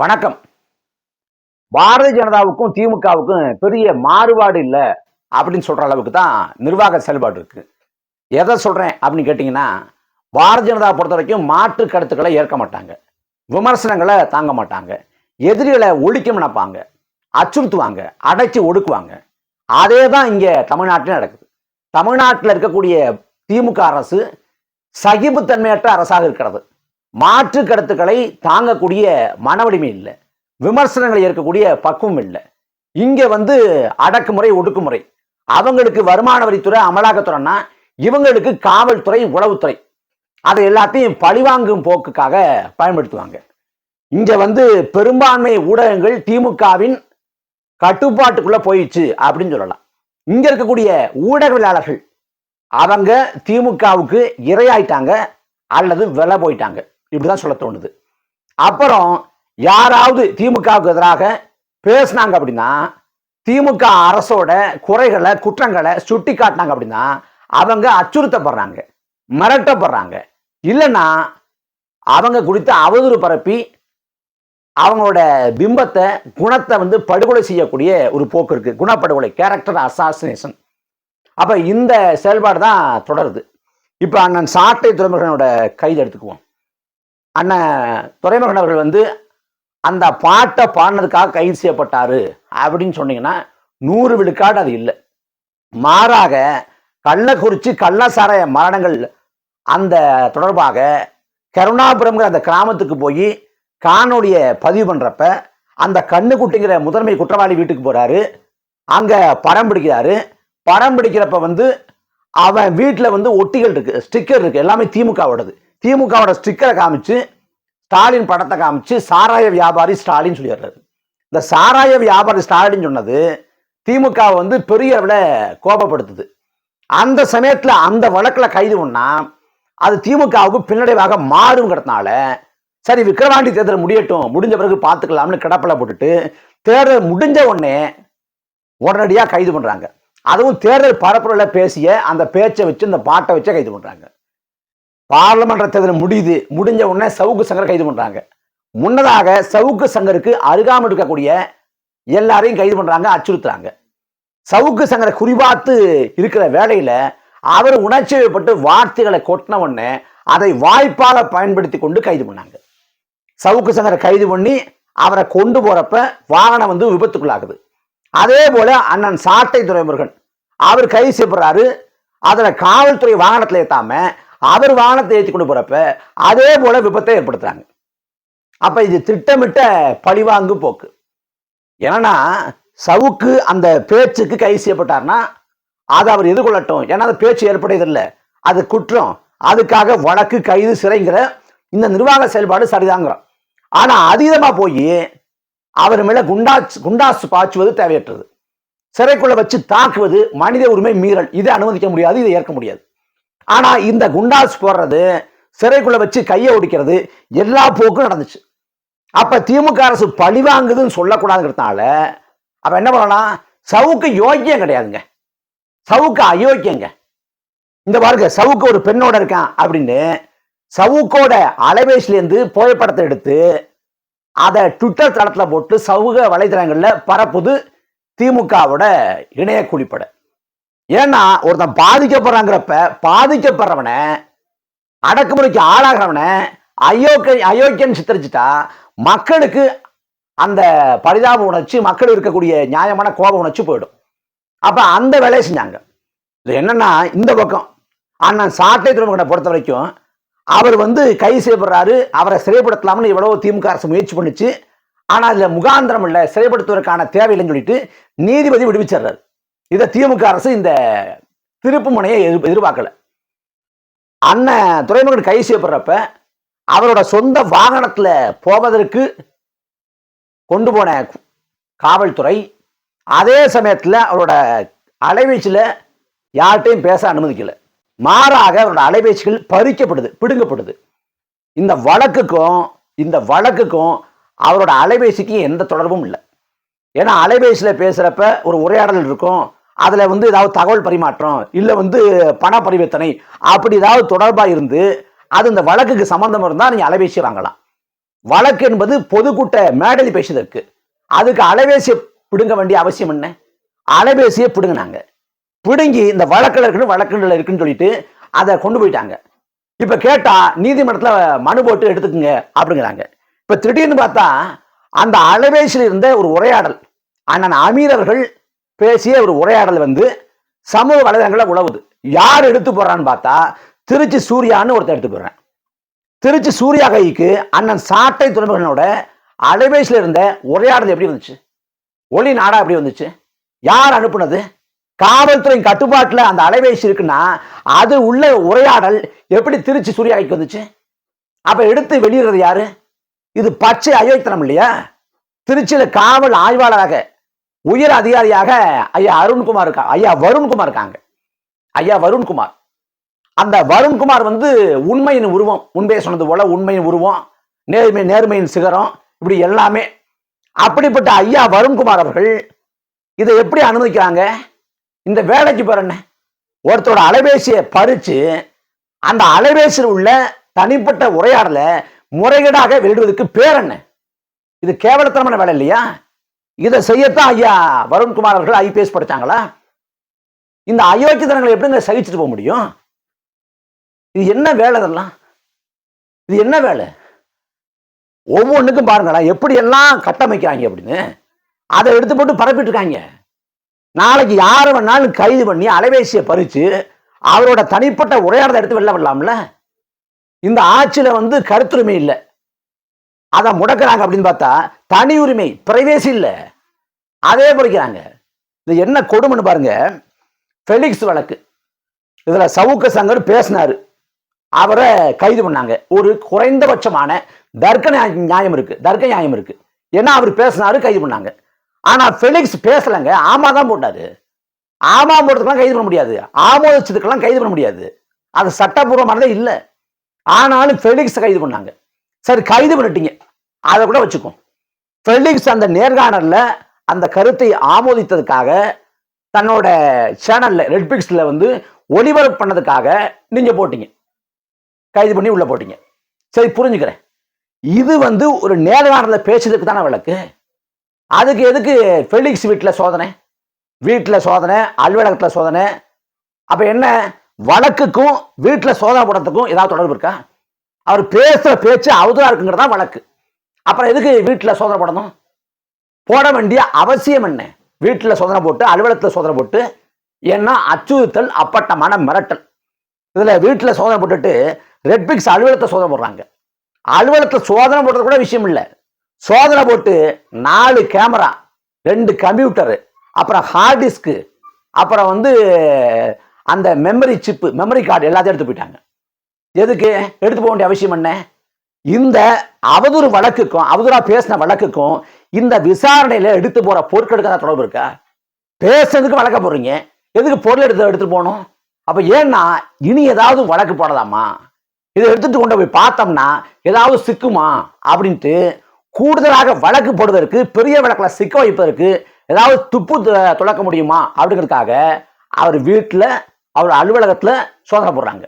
வணக்கம். பாரதிய ஜனதாவுக்கும் திமுகவுக்கும் பெரிய மாறுபாடு இல்லை அப்படின்னு சொல்ற அளவுக்கு தான் நிர்வாக செயல்பாடு இருக்கு. எதை சொல்றேன் அப்படின்னு கேட்டிங்கன்னா பாரதிய ஜனதா பொறுத்த வரைக்கும் மாற்று கருத்துக்களை ஏற்க மாட்டாங்க. விமர்சனங்களை தாங்க மாட்டாங்க. எதிரிகளை ஒழிக்க நினைப்பாங்க. அச்சுறுத்துவாங்க. அடைச்சி ஒடுக்குவாங்க. அதே தான் இங்கே தமிழ்நாட்டில் நடக்குது. தமிழ்நாட்டில் இருக்கக்கூடிய திமுக அரசு சகிப்புத்தன்மையற்ற அரசாக இருக்கிறது. மாற்று கருத்துக்களை தாங்கக்கூடிய மனவடிமை இல்லை. விமர்சனங்களை ஏற்கக்கூடிய பக்குவம் இல்லை. இங்க வந்து அடக்குமுறை ஒடுக்குமுறை. அவங்களுக்கு வருமான வரித்துறை அமலாக்கத்துறைன்னா இவங்களுக்கு காவல்துறை உளவுத்துறை. அதை எல்லாத்தையும் பழிவாங்கும் போக்குக்காக பயன்படுத்துவாங்க. இங்க வந்து பெரும்பான்மை ஊடகங்கள் திமுகவின் கட்டுப்பாட்டுக்குள்ள போயிடுச்சு அப்படின்னு சொல்லலாம். இங்க இருக்கக்கூடிய ஊடகவியலாளர்கள் அவங்க திமுகவுக்கு இரையாயிட்டாங்க அல்லது விலை போயிட்டாங்க. இப்படிதான் சொல்ல தோணுது. அப்புறம் யாராவது திமுகவுக்கு எதிராக பேசினாங்க அப்படின்னா திமுக அரசோட குறைகளை குற்றங்களை சுட்டி காட்டினாங்க அப்படின்னா அவங்க அச்சுறுத்தப்படுறாங்க மிரட்டப்படுறாங்க. இல்லைன்னா அவங்க குறித்து அவதூறு பரப்பி அவங்களோட பிம்பத்தை குணத்தை வந்து படுகொலை செய்யக்கூடிய ஒரு போக்கு இருக்கு. குணப்படுகொலை கேரக்டர் அசாசினேஷன் அப்ப இந்த செயல்பாடு தான் தொடருது. இப்ப அண்ணன் சாட்டை துறைமுகனோட கைது எடுத்துக்குவோம். அண்ணன் துறைமுகன் அவர்கள் வந்து அந்த பாட்டை பாடினதுக்காக கைது செய்யப்பட்டாரு அப்படின்னு சொன்னீங்கன்னா நூறு விழுக்காடு அது இல்லை. மாறாக கள்ளக்குறிச்சி கள்ளசாராய மரணங்கள் அந்த தொடர்பாக கருணாபுரம்ங்கிற அந்த கிராமத்துக்கு போய் காணொலிய பதிவு பண்ணுறப்ப அந்த கண்ணுக்குட்டிங்கிற முதன்மை குற்றவாளி வீட்டுக்கு போகிறாரு அங்கே படம் பிடிக்கிறாரு. படம் பிடிக்கிறப்ப வந்து அவன் வீட்டில் வந்து ஒட்டிகள் இருக்குது ஸ்டிக்கர் இருக்குது எல்லாமே திமுகவோடது. திமுகவோட ஸ்டிக்கரை காமிச்சு ஸ்டாலின் படத்தை காமிச்சு சாராய வியாபாரி ஸ்டாலின் சொல்லிடுறாரு. இந்த சாராய வியாபாரி ஸ்டாலின் சொன்னது திமுக வந்து பெரிய அளவில் கோபப்படுத்துது. அந்த சமயத்தில் அந்த வழக்கில் கைது பண்ணா அது திமுகவுக்கு பின்னடைவாக மாறுங்கிறதுனால சரி விக்கிரவாண்டி தேர்தல் முடியட்டும் முடிஞ்ச பிறகு பார்த்துக்கலாம்னு கிடப்பில் போட்டுட்டு தேர்தல் முடிஞ்ச உடனே உடனடியாக கைது பண்ணுறாங்க அதுவும் தேர்தல் பரப்புரையில் பேசிய அந்த பேச்சை வச்சு இந்த பாட்டை வச்சு கைது பண்ணுறாங்க பார்லமெண்ட் தேர்தல் முடியுது முடிஞ்ச உடனே சவுக்கு சங்கர் கைது பண்றாங்க. முன்னதாக சவுக்கு சங்கருக்கு அருகாமல் இருக்கக்கூடிய எல்லாரையும் கைது பண்றாங்க அச்சுறுத்துறாங்க. சவுக்கு சங்கரை குறிபார்த்து இருக்கிற வேலையில அவர் உணர்ச்சி வயப்பட்டு வார்த்தைகளை கொட்டின உடனே அதை வாய்ப்பாக பயன்படுத்தி கொண்டு கைது பண்ணாங்க. சவுக்கு சங்கரை கைது பண்ணி அவரை கொண்டு போறப்ப வாகனம் வந்து விபத்துக்குள்ளாகுது. அதே போல அண்ணன் சாட்டை துறைமுருகன் அவர் கைது செய்யப்படுறாரு. அதில் காவல்துறை வாகனத்தில் ஏற்றாம அவர் வானத்தை ஏற்றி கொண்டு போகிறப்ப அதே போல விபத்தை ஏற்படுத்துறாங்க. அப்போ இது திட்டமிட்ட பழிவாங்கு போக்கு. ஏன்னா சவுக்கு அந்த பேச்சுக்கு கைது செய்யப்பட்டார்னா அதை அவர் எதிர்கொள்ளட்டும். ஏன்னா அந்த பேச்சு ஏற்படையதில்லை அது குற்றம். அதுக்காக வழக்கு கைது சிறைங்கிற இந்த நிர்வாக செயல்பாடு சரிதாங்கிறோம் ஆனால் அதீதமாக போய் அவர் மேலே குண்டாச்சு குண்டாசு பாய்ச்சுவது தேவையற்றது. சிறைக்குள்ளே வச்சு தாக்குவது மனித உரிமை மீறல். இதை அனுமதிக்க முடியாது இதை ஏற்க முடியாது. ஆனால் இந்த குண்டாஸ் போடுறது சிறைக்குள்ள வச்சு கையை ஒடிக்கிறது எல்லா போக்கும் நடந்துச்சு. அப்போ திமுக அரசு பழி வாங்குதுன்னு சொல்லக்கூடாதுங்கிறதுனால அப்போ என்ன பண்ணலாம்? சவுக்கு யோக்கியம் கிடையாதுங்க. சவுக்கு அயோக்கியங்க. இந்த பாருங்க சவுக்கு ஒரு பெண்ணோட இருக்கான் அப்படின்னு சவுக்கோட அலைபேசிலேருந்து புகைப்படத்தை எடுத்து அதை ட்விட்டர் தளத்தில் போட்டு சமூக வலைதளங்களில் பரப்புது திமுகவோட இணைய குறிப்படை ஏன்னா ஒருத்தன் பாதிக்கப்படுறாங்கிறப்ப பாதிக்கப்படுறவனை அடக்குமுறைக்கு ஆளாகிறவனை அயோக்க அயோக்கியன் சித்தரிச்சுட்டா மக்களுக்கு அந்த பரிதாப உணர்ச்சி மக்கள் இருக்கக்கூடிய நியாயமான கோப உணர்ச்சி போயிடும். அப்போ அந்த வேலையை செஞ்சாங்க. இது என்னன்னா இந்த பக்கம். அண்ணன் சாட்டை துறைமுகனை பொறுத்த வரைக்கும் அவர் வந்து கைது செய்யப்படுறாரு அவரை சிறைப்படுத்தலாம்னு எவ்வளவோ திமுக அரசு முயற்சி பண்ணுச்சு. ஆனால் அதில் முகாந்திரம் இல்லை சிறைப்படுத்துவதற்கான தேவையில்லைன்னு சொல்லிட்டு நீதிபதி விடுவிச்சிடுறாரு. இதை திமுக அரசு இந்த திருப்பு முனையை எதிர் எதிர்பார்க்கல. அண்ணன் துறைமுகன் கை செய்யப்படுறப்ப அவரோட சொந்த வாகனத்தில் போவதற்கு கொண்டு போன காவல்துறை அதே சமயத்தில் அவரோட அலைவீச்சில் யார்கிட்டையும் பேச அனுமதிக்கல. மாறாக அவரோட அலைபேசிகள் பறிக்கப்படுது பிடுங்கப்படுது. இந்த வழக்குக்கும் இந்த வழக்குக்கும் அவரோட அலைபேசிக்கும் எந்த தொடர்பும் இல்லை. ஏன்னா அலைபேசியில் பேசுகிறப்ப ஒரு உரையாடல் இருக்கும் அதில் வந்து ஏதாவது தகவல் பரிமாற்றம் இல்லை வந்து பண பரிவர்த்தனை அப்படி ஏதாவது தொடர்பாக இருந்து அது இந்த வழக்குக்கு சம்மந்தம் இருந்தால் நீங்கள் அலைபேசி வாங்கலாம். வழக்கு என்பது பொதுக்கூட்ட மேடலி பேசுவதற்கு அதுக்கு அலைபேசியை பிடுங்க வேண்டிய அவசியம் என்ன? அலைபேசியை பிடுங்கினாங்க. பிடுங்கி இந்த வழக்கில் இருக்குன்னு வழக்குல இருக்குன்னு சொல்லிட்டு அதை கொண்டு போயிட்டாங்க. இப்போ கேட்டால் நீதிமன்றத்தில் மனு போட்டு எடுத்துக்குங்க அப்படிங்கிறாங்க. இப்போ திடீர்னு பார்த்தா அந்த அலைபேசியில் இருந்த ஒரு உரையாடல் அண்ணன் அமீரர்கள் பேசிய ஒரு உரையாடல் வந்து சமூக வலைதளங்களில் உழவுது. யார் எடுத்து போறான்னு பார்த்தா திருச்சி சூர்யான்னு ஒருத்தர் எடுத்து போடுறேன் திருச்சி சூர்யா கைக்கு அண்ணன் சாட்டை துறைமுகனோட அலைபேசியில் இருந்த உரையாடல் எப்படி வந்துச்சு? ஒளி நாடா எப்படி வந்துச்சு? யார் அனுப்புனது? காவல்துறையின் கட்டுப்பாட்டில் அந்த அலைபேசி இருக்குன்னா அது உள்ள உரையாடல் எப்படி திருச்சி சூர்யா கைக்கு வந்துச்சு? அப்போ எடுத்து வெளியிடுறது யாரு? இது பச்சை அயோத்தனம் இல்லையா? திருச்சியில் காவல் ஆய்வாளராக உயர் அதிகாரியாக ஐயா அருண்குமார் இருக்கா ஐயா வருண்குமார் இருக்காங்க. ஐயா வருண்குமார். அந்த வருண்குமார் வந்து உண்மையின் உருவம் முன்பே சொன்னது போல உண்மையின் உருவம் நேர்மை நேர்மையின் சிகரம் இப்படி எல்லாமே. அப்படிப்பட்ட ஐயா வருண்குமார் அவர்கள் இதை எப்படி அனுமதிக்கிறாங்க? இந்த வேலைக்கு பேர் என்ன? ஒருத்தரோட அலைபேசியை பறிச்சு அந்த அலைபேசியில் உள்ள தனிப்பட்ட உரையாடலை முறைகேடாக வெளியிடுவதற்கு பேர் என்ன? இது கேவலத்தனமான வேலை இல்லையா? இதை செய்யத்தான் ஐயா வருண்குமார் அவர்கள் ஐபிஎஸ் படிச்சாங்களா? இந்த அயோக்கியத்தனங்களை எப்படிங்க சகிச்சுட்டு போக முடியும்? இது என்ன வேலை இதெல்லாம்? இது என்ன வேலை? ஒவ்வொன்றுக்கும் பாருங்களேன் எப்படி எல்லாம் கட்டமைக்கிறாங்க அப்படின்னு. அதை எடுத்து போட்டு பரப்பிட்டு இருக்காங்க நாளைக்கு யாரை வேணாலும் கைது பண்ணி அலைபேசியை பறித்து அவரோட தனிப்பட்ட உரையாடலை எடுத்து வெளில வரலாம்ல இந்த ஆட்சியில் வந்து கருத்துரிமை இல்லை. அதை முடக்கிறாங்க அப்படின்னு பார்த்தா தனி உரிமை பிரைவேசி இல்லை. அதே படிக்கிறாங்க இது என்ன கொடுமைன்னு பாருங்க. ஃபெலிக்ஸ் வழக்கு. இதில் சவுக்க சங்கர் பேசினாரு. அவரை கைது பண்ணாங்க. ஒரு குறைந்தபட்சமான தர்க்க நியாயம் இருக்கு. தர்க்க நியாயம் இருக்கு. ஏன்னா அவர் பேசினாரு கைது பண்ணாங்க. ஆனால் ஃபெலிக்ஸ் பேசலைங்க. ஆமா தான் போட்டாரு. ஆமா போட்டதுக்கெல்லாம் கைது பண்ண முடியாது. ஆமோதிச்சதுக்கெல்லாம் கைது பண்ண முடியாது. அது சட்டபூர்வமானதே இல்லை. ஆனாலும் ஃபெலிக்ஸ் கைது பண்ணாங்க. சரி கைது பண்ணிட்டீங்க. அதை கூட வச்சுக்கோ. ஃபெல்டிங்ஸ் அந்த நேர்காணலில் அந்த கருத்தை ஆமோதித்ததுக்காக தன்னோட சேனலில் ரெட்பிக்ஸ்ல வந்து ஒளிபரப்பு பண்ணதுக்காக நீங்கள் போட்டீங்க. கைது பண்ணி உள்ளே போட்டீங்க. சரி புரிஞ்சுக்கிறேன். இது வந்து ஒரு நேர்காணலில் பேசுறதுக்கு தானே விளக்கு அதுக்கு எதுக்கு ஃபெலிக்ஸ் வீட்டில் சோதனை? வீட்டில் சோதனை அலுவலகத்தில் சோதனை. அப்போ என்ன வழக்குக்கும் வீட்டில் சோதனை போடுறதுக்கும் ஏதாவது தொடர்பு இருக்கா? அவர் பேசுகிற பேச்சு அவதூறாக இருக்குங்கிறதா வழக்கு. அப்புறம் எதுக்கு வீட்டில் சோதனை போடணும்? போட வேண்டிய அவசியம் என்ன? வீட்டில் சோதனை போட்டு அலுவலகத்தில் சோதனை போட்டு ஏன்னா அச்சுறுத்தல் அப்பட்டமான மிரட்டல். இதில் வீட்டில் சோதனை போட்டுட்டு ரெட்பிக்ஸ் அலுவலகத்தை சோதனை போடுறாங்க. அலுவலகத்தில் சோதனை போடுறது கூட விஷயம் இல்லை. சோதனை போட்டு நாலு கேமரா ரெண்டு கம்ப்யூட்டரு அப்புறம் ஹார்ட் டிஸ்க்கு அப்புறம் வந்து அந்த மெமரி சிப்பு மெமரி கார்டு எல்லாத்தையும் எடுத்து போயிட்டாங்க. எதுக்கு? எடுத்து போக வேண்டிய அவசியம் என்ன? இந்த அவதூறு வழக்குக்கும் அவதூறா பேசின வழக்குக்கும் இந்த விசாரணையில எடுத்து போற பொருட்களுக்கு தான் தொடர்பு இருக்கா? பேசுறதுக்கு வழக்க போடுறீங்க. எதுக்கு பொருள் எடுத்து எடுத்துட்டு போகணும்? அப்ப ஏன்னா இனி ஏதாவது வழக்கு போடலாமா? இதை எடுத்துட்டு கொண்டு போய் பார்த்தோம்னா ஏதாவது சிக்குமா? அப்படின்ட்டு கூடுதலாக வழக்கு போடுவதற்கு பெரிய வழக்கில் சிக்க வைப்பதற்கு ஏதாவது துப்பு துளக்க முடியுமா? அப்படிங்கிறதுக்காக அவர் வீட்டில் அவர் அலுவலகத்தில் சோதனை போடுறாங்க.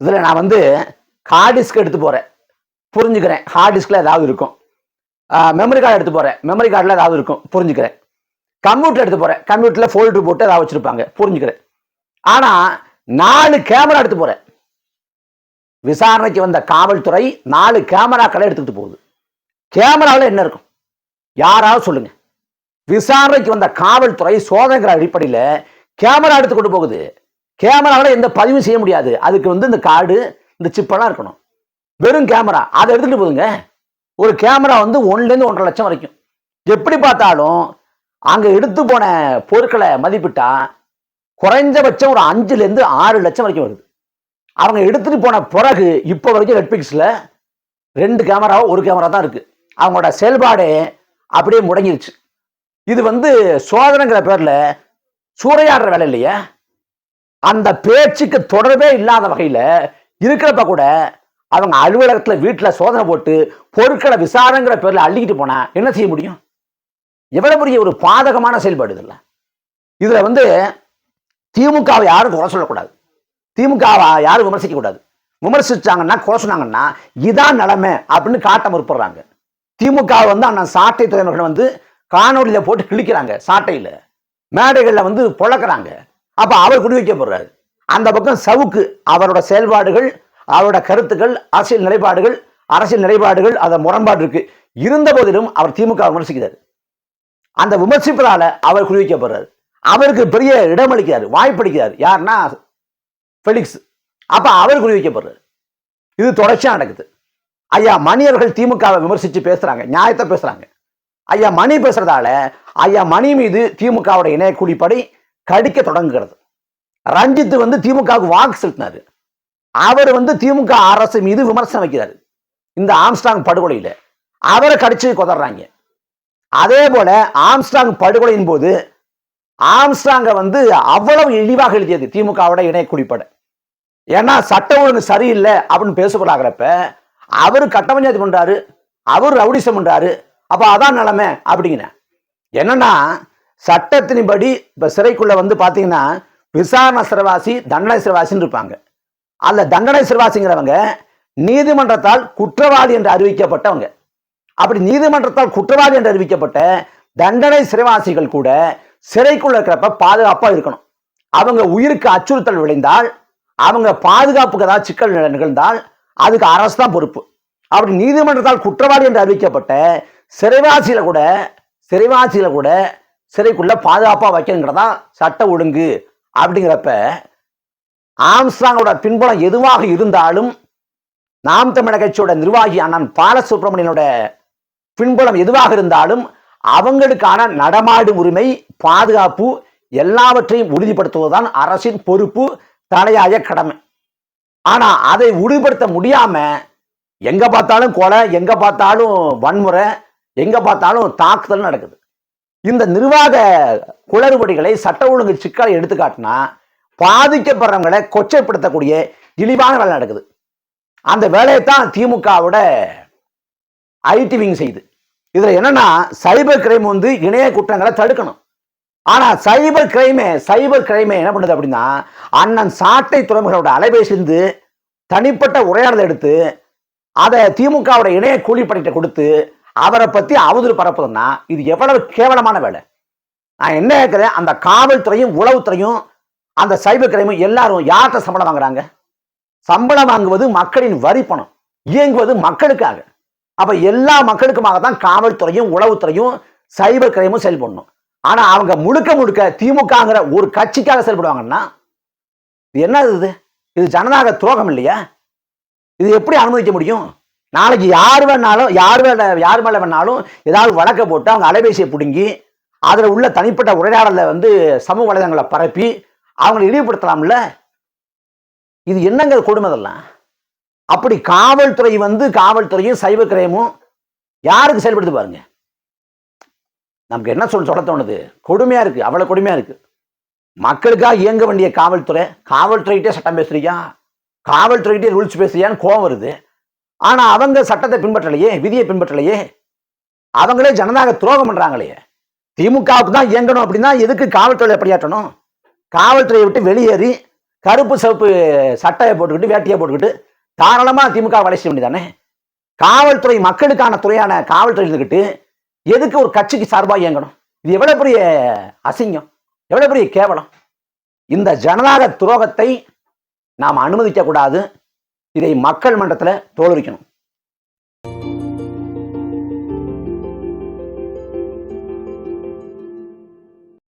இதில் நான் வந்து ஹார்ட் டிஸ்க் எடுத்து போகிறேன் புரிஞ்சுக்கிறேன். ஹார்ட் டிஸ்கில் ஏதாவது இருக்கும். மெமரி கார்டு எடுத்து போகிறேன் மெமரி கார்டில் ஏதாவது இருக்கும். புரிஞ்சுக்கிறேன். கம்ப்யூட்டர் எடுத்து போகிறேன் கம்ப்யூட்டரில் ஃபோல்டர் போட்டு ஏதாவது வச்சுருப்பாங்க. புரிஞ்சுக்கிறேன். ஆனால் நாலு கேமரா எடுத்து போகிறேன் விசாரணைக்கு வந்த காவல்துறை நாலு கேமராக்களை எடுத்துக்கிட்டு போகுது. கேமராவில் என்ன இருக்கும்? யாராவது சொல்லுங்கள் விசாரணைக்கு வந்த காவல்துறை சோதனைங்கிற அடிப்படையில் கேமரா எடுத்து கொண்டு போகுது. கேமராவில் எந்த பதிவும் செய்ய முடியாது. அதுக்கு வந்து இந்த கார்டு இந்த சிப்பெல்லாம் இருக்கணும். வெறும் கேமரா. அதை எடுத்துகிட்டு போகுதுங்க ஒரு கேமரா வந்து ஒன்றுலேருந்து ஒன்றரை லட்சம் வரைக்கும். எப்படி பார்த்தாலும் அங்கே எடுத்து போன பொருட்களை மதிப்பிட்டா குறைஞ்சபட்சம் ஒரு அஞ்சுலேருந்து ஆறு லட்சம் வரைக்கும் வருது. அவங்க எடுத்துகிட்டு போன பிறகு இப்போ வரைக்கும் நெட்ஃப்ளிக்ஸில் ரெண்டு கேமராவோ ஒரு கேமரா தான் இருக்குது அவங்களோட செயல்பாடே அப்படியே முடங்கிருச்சு. இது வந்து சோதனைங்கிற பேரில் சூறையாடுற வேலை இல்லையா. அந்த பேச்சுக்கு தொடர்பே இல்லாத வகையில் இருக்கிறப்ப கூட அவங்க அலுவலகத்தில் வீட்டில் சோதனை போட்டு பொருட்களை விசாரணைங்கிற பேரில் அள்ளிக்கிட்டு போனால் என்ன செய்ய முடியும்? எவ்வளோ பெரிய ஒரு பாதகமான செயல்பாடு இதில் இதில் வந்து திமுகவை யாரும் குறை சொல்லக்கூடாது. திமுகவை யாரும் விமர்சிக்க கூடாது விமர்சிச்சாங்கன்னா குறை சொன்னாங்கன்னா இதான் நிலைமை அப்படின்னு காட்ட முற்படுறாங்க. திமுக வந்து அண்ணன் சாட்டை துறைமுகர்கள் வந்து காணொலியில் போட்டு கிழிக்கிறாங்க சாட்டையில். மேடைகளில் வந்து பொழக்கிறாங்க. அப்போ அவர் குடி வைக்கப்படுறாரு அந்த பக்கம் சவுக்கு அவரோட செயல்பாடுகள் அவரோட கருத்துக்கள் அரசியல் நிலைப்பாடுகள் அரசியல் நிலைப்பாடுகள் அந்த முரண்பாடு இருக்கு. இருந்த போதிலும் அவர் திமுக விமர்சிக்கிறார். அந்த விமர்சிப்பதால அவர் குடி வைக்கப்படுறாரு அவருக்கு பெரிய இடமளிக்கிறார் வாய்ப்பளிக்கிறார் யாருன்னா ஃபெலிக்ஸ். அப்ப அவர் குறி வைக்கப்படுறாரு இது தொடர்ச்சியா நடக்குது. ஐயா மணியர்கள் திமுகவை விமர்சித்து பேசுறாங்க நியாயத்தை பேசுறாங்க. ஐயா மணி பேசுறதால ஐயா மணி மீது திமுகவோட இணைய கடிக்க தொடங்குகிறது. ரஞ்சித் வந்து திமுகவுக்கு வாக்கு செலுத்தினாரு. அவர் வந்து திமுக அரசு மீது விமர்சனம் வைக்கிறாரு. இந்த ஆம்ஸ்டாங் படுகொலையில். அவரை கடிச்சு கொதறாங்க. அதே போல ஆம்ஸ்டாங் படுகொலையின் போது ஆம்ஸ்டாங்கை வந்து அவ்வளவு இழிவாக எழுதியது திமுகவோட இணைய குடிப்படை ஏன்னா சட்ட ஒழுங்கு சரியில்லை அப்படின்னு பேசப்படாகிறப்ப அவர் கட்டமஞ்சாதி பண்றாரு அவர் ரவுடிசம் பண்றாரு அப்போ அதான் நிலைமை அப்படிங்கிற. என்னன்னா சட்டத்தின்படி இப்போ சிறைக்குள்ளே வந்து பார்த்தீங்கன்னா விசாரணை சிறைவாசி தண்டனை சிறைவாசின்னு இருப்பாங்க. அந்த தண்டனை சிறைவாசிங்கிறவங்க நீதிமன்றத்தால் குற்றவாளி என்று அறிவிக்கப்பட்டவங்க. அப்படி நீதிமன்றத்தால் குற்றவாளி என்று அறிவிக்கப்பட்ட தண்டனை சிறைவாசிகள் கூட சிறைக்குள்ள இருக்கிறப்ப பாதுகாப்பாக இருக்கணும். அவங்க உயிருக்கு அச்சுறுத்தல் விளைந்தால் அவங்க பாதுகாப்புக்கு ஏதாவது சிக்கல் நிகழ்ந்தால் அதுக்கு அரசு தான் பொறுப்பு. அப்படி நீதிமன்றத்தால் குற்றவாளி என்று அறிவிக்கப்பட்ட சிறைவாசியில் கூட சிறைவாசியில் கூட சிறைக்குள்ளே பாதுகாப்பாக வைக்கணுங்கிறதா சட்ட ஒழுங்கு அப்படிங்கிறப்ப ஆம்ஸ்ட்ராங்கோட பின்புலம் எதுவாக இருந்தாலும் நாம் தமிழக கட்சியோட நிர்வாகி அண்ணன் பாலசுப்ரமணியனோட பின்புலம் எதுவாக இருந்தாலும் அவங்களுக்கான நடமாடு உரிமை பாதுகாப்பு எல்லாவற்றையும் உறுதிப்படுத்துவதுதான் அரசின் பொறுப்பு தலையாய கடமை. ஆனா அதை உறுதிப்படுத்த முடியாம எங்க பார்த்தாலும் கொலை எங்க பார்த்தாலும் வன்முறை எங்க பார்த்தாலும் தாக்குதல் நடக்குது. இந்த நிர்வாக குளறுபடிகளை சட்ட ஒழுங்கு சிக்கலை எடுத்துக்காட்டினா பாதிக்கப்படுறவங்களை கொச்சைப்படுத்தக்கூடிய இழிவான வேலை நடக்குது. அந்த வேலையை தான் திமுகவோட ஐடி விங் செய்யுது இதுல என்னன்னா சைபர் கிரைம் வந்து இணைய குற்றங்களை தடுக்கணும். ஆனா சைபர் கிரைமே சைபர் கிரைமே என்ன பண்ணுது அப்படின்னா அண்ணன் சாட்டை துறைமுகரோட அலைபேசியிலிருந்து தனிப்பட்ட உரையாடலை எடுத்து அதை திமுகவோட இணைய கூலிப்படையிட்ட கொடுத்து அவரை பத்தி அவதூறு பரப்புதுன்னா இது எவ்வளவு கேவலமான வேலை. நான் என்ன கேட்கிறேன்? அந்த காவல்துறையும் உளவுத்துறையும் அந்த சைபர் கிரைமும் எல்லாரும் யார்கிட்ட சம்பளம் வாங்குறாங்க? சம்பளம் வாங்குவது மக்களின் வரி பணம். இயங்குவது மக்களுக்காக. அப்ப எல்லா மக்களுக்குமாக தான் காவல்துறையும் உளவுத்துறையும் சைபர் கிரைமும் செயல்படணும். ஆனா அவங்க முழுக்க முழுக்க திமுகங்கிற ஒரு கட்சிக்காக செயல்படுவாங்கன்னா இது என்ன இது? இது ஜனநாயக துரோகம் இல்லையா? இது எப்படி அனுமதிக்க முடியும்? நாளைக்கு யார் வேணாலும் யார் வேலை யார் மேல வேணாலும் ஏதாவது வழக்க போட்டு அவங்க அலைபேசியை பிடுங்கி அதில் உள்ள தனிப்பட்ட உரையாடலை வந்து சமூக வலைதளங்களை பரப்பி அவங்களை இழிவுபடுத்தலாம்ல? இது என்னங்க கொடுமை அதெல்லாம் அப்படி காவல்துறை வந்து காவல்துறையும் சைபர் கிரைமும் யாருக்கு செயல்படுத்து பாருங்க? நமக்கு என்ன சொல்ல சொல்ல தோணுது? கொடுமையா இருக்கு அவ்வளவு கொடுமையா இருக்கு. மக்களுக்காக இயங்க வேண்டிய காவல்துறை காவல்துறைகிட்டே சட்டம் பேசுறியா? காவல்துறைகிட்டே ரூல்ஸ் பேசுறியான்னு கோவம் வருது. ஆனா அவங்க சட்டத்தை பின்பற்றலையே விதியை பின்பற்றலையே. அவங்களே ஜனநாயக துரோகம் பண்றாங்களே. திமுகவுக்கு தான் இயங்கணும் அப்படின்னா எதுக்கு காவல்துறையை பணியாற்றணும்? காவல்துறையை விட்டு வெளியேறி கருப்பு சிவப்பு சட்டையை போட்டுக்கிட்டு வேட்டியை போட்டுக்கிட்டு தாராளமா திமுக வேலை செய்ய வேண்டியதானே காவல்துறை மக்களுக்கான துறையான காவல்துறை இருந்துக்கிட்டு எதுக்கு ஒரு கட்சிக்கு சார்பாக இயங்கணும்? இது எவ்வளவு பெரிய அசிங்கம்? எவ்வளவு பெரிய கேவலம்? இந்த ஜனநாயக துரோகத்தை நாம் அனுமதிக்க கூடாது இதை மக்கள் மன்றத்தில் தோல்விக்கணும்